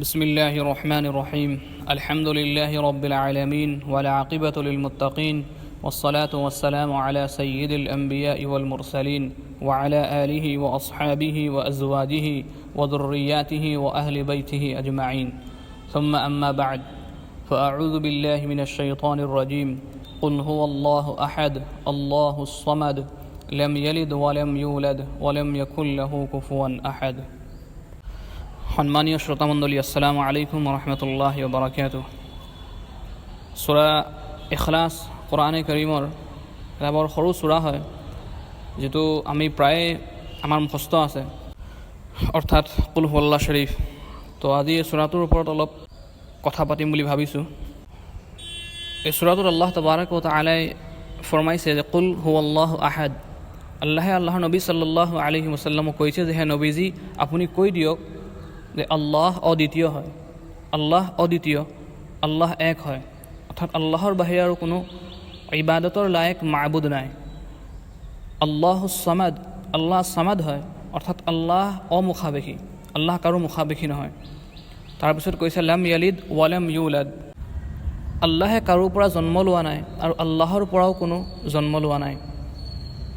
بسم الله الرحمن الرحيم الحمد لله رب العالمين والعاقبة للمتقين والصلاة والسلام على سيد الأنبياء والمرسلين وعلى آله وأصحابه وأزواجه وذرياته وأهل بيته أجمعين ثم أما بعد فأعوذ بالله من الشيطان الرجيم قل هو الله أحد الله الصمد لم يلد ولم يولد ولم يكن له كفوا أحد সম্মানীয় শ্ৰোতামণ্ডলী আসসালামু আলাইকুম ৰহমতুল্লাহ বাৰাকাত চূৰা এখলাছ কোৰআনে কৰিমৰ এটা বৰ সৰু চূৰা হয় যিটো আমি প্ৰায়ে আমাৰ মুখস্থ আছে। অৰ্থাৎ কুল হুল্লা শ্বৰীফ তো আজি এই চূৰাটোৰ ওপৰত অলপ কথা পাতিম বুলি ভাবিছোঁ। এই চূৰাটোত আল্লাহ তবাৰক আলাই ফৰমাইছে যে কুল হু আল্লাহ আহাদ। আল্লাহে আল্লাহৰ নবী চাল্লাহ আলহি মুছাল্লামক কৈছে যে হে নবীজী আপুনি কৈ দিয়ক যে আল্লাহ অদ্বিতীয় হয়। আল্লাহ অদ্বিতীয়, আল্লাহ এক হয়। অৰ্থাৎ আল্লাহৰ বাহিৰে আৰু কোনো ইবাদতৰ লায়ক মাবুদ নাই। আল্লাহ চামাদ আল্লাহ চামাদ হয়। অৰ্থাৎ আল্লাহ অমুখাবেশী আল্লাহ কাৰো মুখাবেশী নহয়। তাৰপিছত কৈছে, লাম য়ালিদ ৱালাম ইউলাদ। আল্লাহে কাৰোৰ পৰা জন্ম লোৱা নাই আৰু আল্লাহৰ পৰাও কোনো জন্ম লোৱা নাই।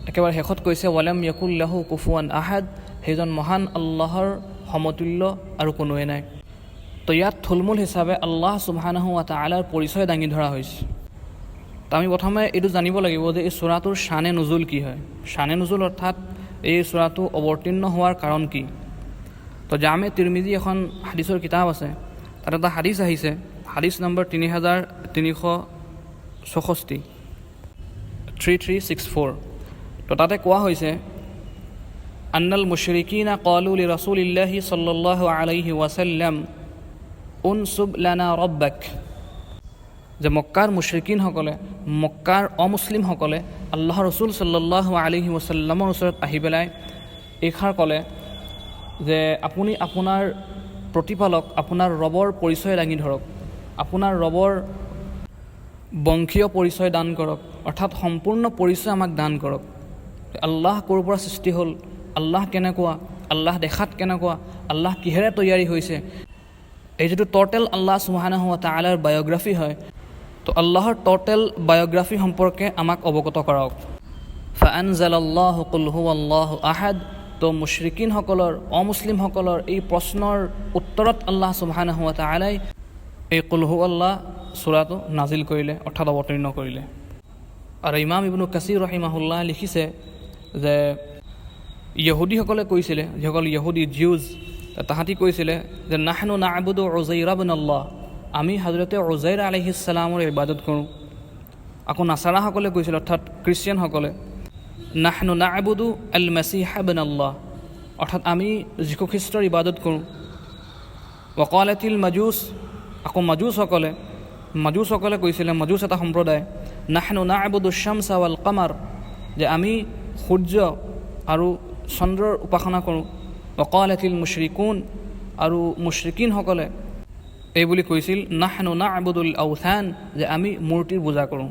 একেবাৰে শেষত কৈছে ৱালাম য়াকুল্লাহু কুফুৱান আহাদ। সেইজন মহান আল্লাহৰ সমতুল্য আৰু কোনোৱে নাই। তো ইয়াত থুলমূল হিচাপে আল্লাহ সুবাহানাহু তালাৰ পৰিচয় দাঙি ধৰা হৈছে। তো আমি প্ৰথমে এইটো জানিব লাগিব যে এই চূড়াটোৰ শ্বানে নুজুল কি হয়। শ্বানে নুজুল অৰ্থাৎ এই চূড়াটো অৱতীৰ্ণ হোৱাৰ কাৰণ কি? তো জামে তিৰমিজি এখন হাদিছৰ কিতাপ আছে। তাত এটা হাদিছ আহিছে। হাদিছ নম্বৰ তিনি হাজাৰ তিনিশ চৌষষ্ঠি। Three three six four. তো তাতে কোৱা হৈছে আন্নাল মুশৰিকিনা قالوا لرسول الله صلى الله عليه وسلم উনসুব লানা ৰব্বাক যে মক্কাৰ মুশ্ৰিকিনসকলে মক্কাৰ অমুছলিমসকলে আল্লাহ ৰচুল চাল্লাহ আলহি ওচাল্লামৰ ওচৰত আহি পেলাই এইষাৰ ক'লে যে আপুনি আপোনাৰ প্ৰতিপালক আপোনাৰ ৰবৰ পৰিচয় দাঙি ধৰক আপোনাৰ ৰবৰ বংশীয় পৰিচয় দান কৰক অৰ্থাৎ সম্পূৰ্ণ পৰিচয় আমাক দান কৰক আল্লাহ ক'ৰ পৰা সৃষ্টি হ'ল আল্লাহ কেনেকুৱা আল্লাহ দেখাত কেনেকুৱা আল্লাহ কিহেৰে তৈয়াৰী হৈছে? এই যিটো ট'টেল আল্লাহ চুহানা হোৱা তালাৰ বায়'গ্ৰাফী হয় তো আল্লাহৰ ট'টেল বায়'গ্ৰাফী সম্পৰ্কে আমাক অৱগত কৰাওক। ফানজাল আল্লাহ কুলহু আল্লাহ আহাদ তো মুশ্ৰিকিনসকলৰ অমুছলিমসকলৰ এই প্ৰশ্নৰ উত্তৰত আল্লাহ চুহানা হোৱা তালাই এই কুলহু আল্লাহ চূড়াটো নাজিল কৰিলে অৰ্থাৎ অৱতীৰ্ণ কৰিলে। আৰু ইমাম ইবনু কাছিৰ ৰহিমাহুল্লাহ লিখিছে যে ইহুদীসকলে কৈছিলে, যিসকল ইহুদী জিউজ তাহাঁতি কৈছিলে যে, নাহনু নাবুদু ৰজাইৰাবিন আল্লাহ আমি হাজৰতে ৰজাইৰ আলহিছালামৰ ইবাদত কৰোঁ। আকৌ নাচাৰাসকলে কৈছিলে, অৰ্থাৎ খ্ৰীষ্টিয়ানসকলে, নাহনু নাবুদু আল মাছিহাবিন আল্লাহ অৰ্থাৎ আমি যীশুখ্ৰীষ্টৰ ইবাদত কৰোঁ। ৱকালেতিল মাজুচ আকৌ মাজুচসকলে মাজুচসকলে কৈছিলে মাজুচ এটা সম্প্ৰদায়, নাহনু নাবুদু শ্যামছা ৱাল কামাৰ যে আমি সূৰ্য আৰু চন্দ্ৰৰ উপাসনা কৰোঁ। অকালেথিল মুশ্ৰিকুন আৰু মুশ্ৰিকিনসকলে এই বুলি কৈছিল নাহনু না আবুদুল আউথান যে আমি মূৰ্তিৰ পূজা কৰোঁ।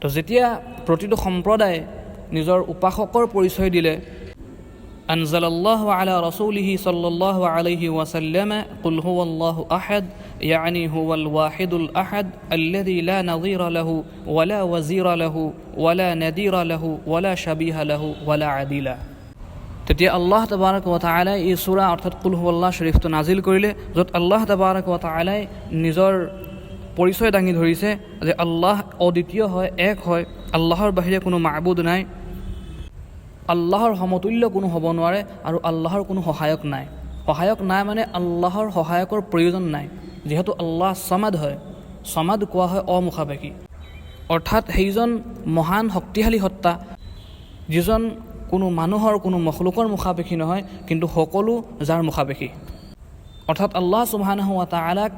তো যেতিয়া প্ৰতিটো সম্প্ৰদায়ে নিজৰ উপাসকৰ পৰিচয় দিলে أنزل الله على رسوله صلى الله عليه وسلم قل هو الله أحد يعني هو الواحد الأحد الذي لا نظير له ولا وزير له ولا ندير له ولا شبيه له ولا عديل তেতিয়া আল্লাহ তবাৰক ৱাতালাই এই চূড়া অৰ্থাৎ কুলহু আল্লাহ শ্বৰীফটো নাজিল কৰিলে য'ত আল্লাহ তবাৰক ৱাতালাই নিজৰ পৰিচয় দাঙি ধৰিছে যে আল্লাহ অদ্বিতীয় হয় এক হয় আল্লাহৰ বাহিৰে কোনো মাবুদ নাই আল্লাহৰ সমতুল্য কোনো হ'ব নোৱাৰে আৰু আল্লাহৰ কোনো সহায়ক নাই। সহায়ক নাই মানে আল্লাহৰ সহায়কৰ প্ৰয়োজন নাই যিহেতু আল্লাহ চমাদ হয়। চমাদ কোৱা হয় অমুখাপেশী অৰ্থাৎ সেইজন মহান শক্তিশালী সত্তা যিজন কোনো মানুহৰ কোনো মখলুকৰ মুখাপেশী নহয় কিন্তু সকলো যাৰ মুখাপেশী অৰ্থাৎ আল্লাহ চুবাহানা হোৱা তালাক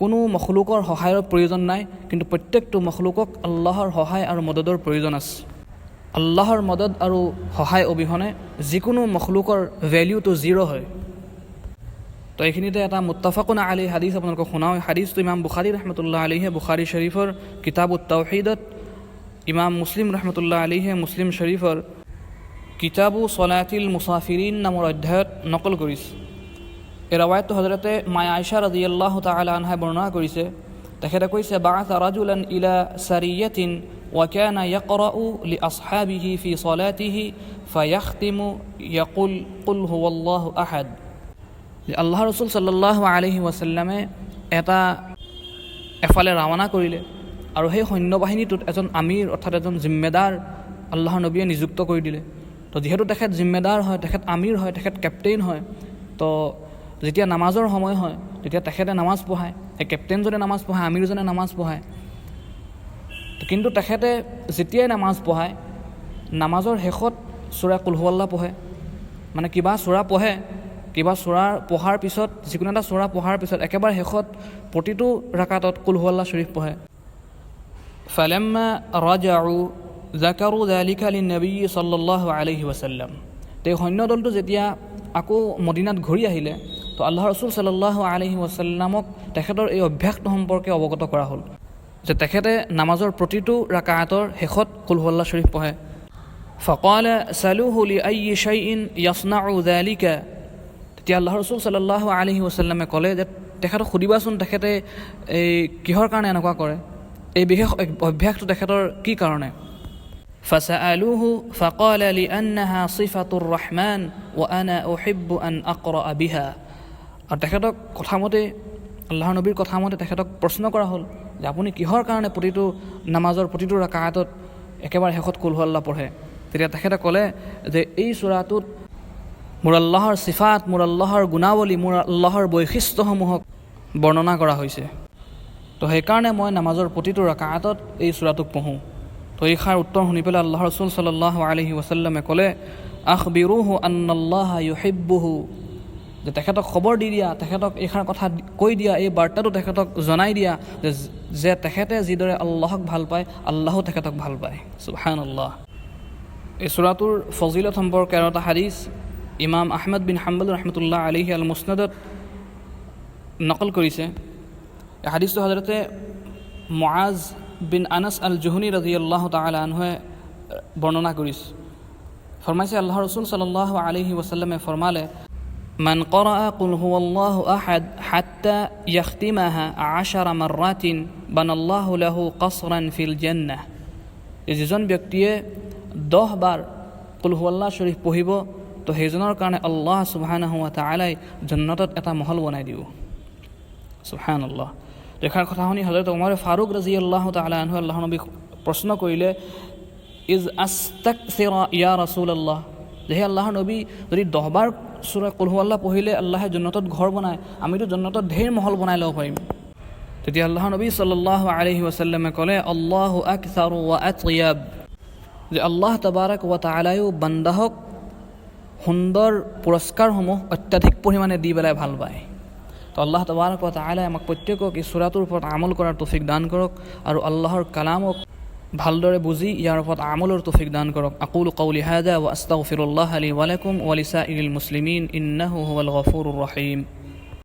কোনো মখলুকৰ সহায়ৰ প্ৰয়োজন নাই কিন্তু প্ৰত্যেকটো মখলুকক আল্লাহৰ সহায় আৰু মদদৰ প্ৰয়োজন আছে। আল্লাহৰ মদত আৰু সহায় অবিহনে যিকোনো মখলুকৰ ভেলিউটো জিৰ' হয়। তো এইখিনিতে এটা মুত্তাফাকুন আলী হাদিছ আপোনালোকক শুনাওঁ। হাদিছটো ইমাম বুখাৰী ৰহমতুল্লাহ আলিহে বুখাৰী শ্বৰীফৰ কিতাব উত্তাউহিদত ইমাম মুছলিম ৰহমতুল্লাহ আলিহে মুছলিম শ্বৰীফৰ কিতাবু চলাতিল মুছাফিৰিন নামৰ অধ্যায়ত নকল কৰিছে। এই ৰাৱায়তটো হজৰতে মায়া আইচা ৰাজি আল্লাহ তালা আনহাই বৰ্ণনা কৰিছে। তেখেতে কৈছে বাআথ ৰাজুলান ইলা চাৰিয়াতিন وكان يقرأ لأصحابه في صلاته فيختم يقول قل هو الله أحد আল্লাহ ৰচুল সাল্লাহ আলহি ৱাচাল্লামে এটা এফালে ৰাওনা কৰিলে আৰু সেই সৈন্যবাহিনীটোত এজন আমিৰ অৰ্থাৎ এজন জিম্মেদাৰ আল্লাহৰ নবীয়ে নিযুক্ত কৰি দিলে তো যিহেতু তেখেত জিম্মেদাৰ হয় তেখেত আমিৰ হয় তেখেত কেপ্টেইন হয় তো যেতিয়া নামাজৰ সময় হয় তেতিয়া তেখেতে নামাজ পঢ়ায় সেই কেপ্টেইনজনে নামাজ পঢ়ায় আমিৰজনে নামাজ পঢ়ায়। কিন্তু তেখেতে যেতিয়াই নামাজ পঢ়ায় নামাজৰ শেষত চোৰা কুলহুৱাল্লা পঢ়ে। মানে কিবা চোৰা পঢ়ে কিবা চোৰাৰ পঢ়াৰ পিছত যিকোনো এটা চোৰা পঢ়াৰ পিছত একেবাৰে শেষত প্ৰতিটো ৰাকাতত কুলহুৱাল্লা শ্বৰীফ পঢ়ে। ফালেম্মা ৰাজাউ জাকাৰু জালিকা আলী নবী চাল্লাহ আলহি ৱাচাল্লাম তেওঁ সৈন্যদলটো যেতিয়া আকৌ মদিনাত ঘূৰি আহিলে তো আল্লাহ ৰচুল চাল্লাহ আলহি ৱাচাল্লামক তেখেতৰ এই অভ্যাসটো সম্পৰ্কে অৱগত কৰা হ'ল যে তেখেতে নামাজৰ প্ৰতিটো ৰাকাতৰ শেষত কুলহুল্লা শ্বৰীফ পঢ়ে ফকাল চালুহুলি আই শ্বাইন য়াছনাউ জালিকা তেতিয়া আল্লাহ ৰচুল চাল্লাহ আলহি ৱাচাল্লামে ক'লে যে তেখেতক সুধিবাচোন তেখেতে এই কিহৰ কাৰণে এনেকুৱা কৰে এই বিশেষ অভ্যাসটো তেখেতৰ কি কাৰণে فسألوه فقال لأنها صفة الرحمن وأنا أحب أن أقرأ بها আৰু তেখেতক কথামতে আল্লাহৰ নবীৰ কথামতে তেখেতক প্ৰশ্ন কৰা হ'ল যে আপুনি কিহৰ কাৰণে প্ৰতিটো নামাজৰ প্ৰতিটো ৰাকাতত একেবাৰে শেষত কুলহুল্লা পঢ়ে। তেতিয়া তেখেতে ক'লে যে এই চূড়াটোত মোৰ আল্লাহৰ চিফাত মোৰ আল্লাহৰ গুণাৱলী মোৰ আল্লাহৰ বৈশিষ্ট্যসমূহক বৰ্ণনা কৰা হৈছে। তো সেইকাৰণে মই নামাজৰ প্ৰতিটো ৰাকাতত এই চূড়াটোক পঢ়োঁ। তো এই সাৰ উত্তৰ শুনি পেলাই আল্লাহ ৰচুল চাল্লাহ আলহি ৱাচাল্লামে ক'লে আখ বিৰুহু আন্নাল্লাহ ইউহিব্বুহু। যে তেখেতক খবৰ দি দিয়া, তেখেতক এইষাৰ কথা কৈ দিয়া, এই বাৰ্তাটো তেখেতক জনাই দিয়া যে যে তেখেতে যিদৰে আল্লাহক ভালো পায়, আল্লাহো তেখেতক ভালো পায়। সুবহান আল্লাহ এই চূড়াটোৰ ফজিলত সম্পৰ্কে আৰু এটা হাদিছ, ইমাম আহমেদ বিন হাম্বল ৰহমতুল্লাহ আলিহি আল মুছনাদত নকল কৰিছে। এই হাদিছটো সাধাৰণতে মআজ বিন আনাছ আল জুহনি ৰাজি আল্লাহ তালা আনহে বৰ্ণনা কৰিছে। ফৰমাইছে আল্লাহ ৰচুল সাল্লাহ আলহি ৱাচাল্লামে ফৰমালে من قرأ قل هو الله أحد حتى يختمها عشر مرات بنى الله له قصرا في الجنة যিজন ব্যক্তিয়ে দহ বাৰ কুল হুৱাল্লা শ্বৰীফ পঢ়িব তো সেইজনৰ কাৰণে আল্লাহ সুবাহানা হোৱা তালাই জন্নতত এটা মহল বনাই দিব সুহান আল্লাহ দেখাৰ কথা শুনি হজৰত উমৰ ফাৰুক ৰাজি আল্লাহ তালা আনহু আল্লাহ নবীক প্ৰশ্ন কৰিলে ইজ আস্তাক ইয়া ৰচুল আল্লাহ যে হে আল্লাহৰ নবী যদি দহবাৰ চুৰা কলহু আল্লাহ পঢ়িলে আল্লাহে জন্নতত ঘৰ বনায় আমিতো জন্নতত ঢেৰ মহল বনাই ল'ব পাৰিম। তেতিয়া আল্লাহ নবী চাল্লাহ আলহি ৱাচাল্লামে ক'লে আল্লাহ আকচাৰু ৱা আতয়াব। যে আল্লাহ তাবাৰক ৱা তালায়ো বান্দাহক সুন্দৰ পুৰস্কাৰসমূহ অত্যাধিক পৰিমাণে দি পেলাই ভাল পায়। তো আল্লাহ তবাৰক ৱা তালাই আমাক প্ৰত্যেকক এই চূড়াটোৰ ওপৰত আমল কৰাৰ তৌফিক দান কৰক আৰু আল্লাহৰ কালামক ভালদৰে বুজি ইয়াৰ ওপৰত আমলৰ তৌফিক দান কৰক আকুল কৌলি হাদা ৱা আস্তাগফিৰুল্লাহ আলী ৱালাকুম ৱালিছা ইল মুছলিমিন ইন্নাহু হুৱাল গফুৰুৰ ৰহিম